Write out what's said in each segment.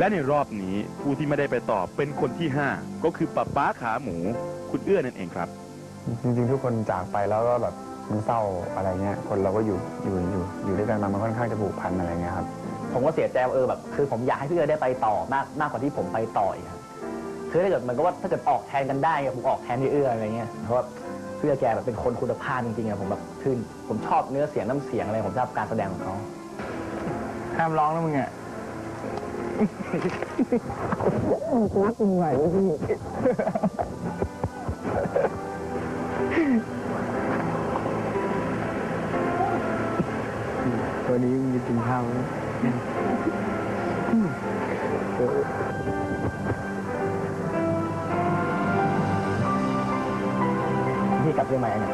และในรอบนี้ผู้ที่ไม่ได้ไปต่อเป็นคนที่ 5 ก็คือป้าป้าขาหมู คุณเอื้อนั่นเองครับ จริงๆ ทุกคนจากไปแล้วก็แบบมันเศร้าอะไรเงี้ย คนเราก็อยู่อยู่อยู่อยู่ด้วยกันมามันค่อนข้างจะผูกพันอะไรเงี้ยครับ ผมก็เสียใจว่าเออแบบคือผมอยากให้พี่เอื้อได้ไปต่อมากมากกว่าที่ผมไปต่ออีกครับคือถ้าเกิดมันก็ว่าถ้าเกิดออกแทนกันได้อะผมออกแทนพี่เอื้ออะไรเงี้ยเพราะว่าพี่เอื้อแกแบบเป็นคนคุณภาพจริงๆอะผมแบบคือผมชอบเนื้อเสียงน้ำเสียงอะไรผมชอบการแสดงของเขาห้ามร้องนะมึงอะ ตัวนี้มีกินข้าวไหมพี่กลับเชียงใหม่เนี่ย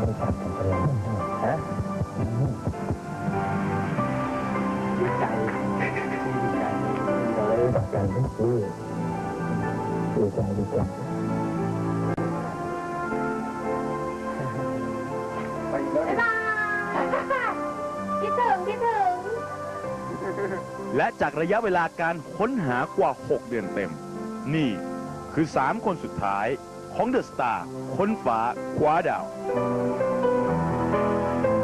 ฮะดีใจดีใจเลยบอกกันทุกทีดีใจดีใจไปแล้วบ๊ายบายคิดถึงคิดถึง และจากระยะเวลาการค้นหากว่า 6 เดือนเต็ม นี่คือ 3 คนสุดท้าย ของเดอะสตาร์ค้นฟ้าคว้าดาว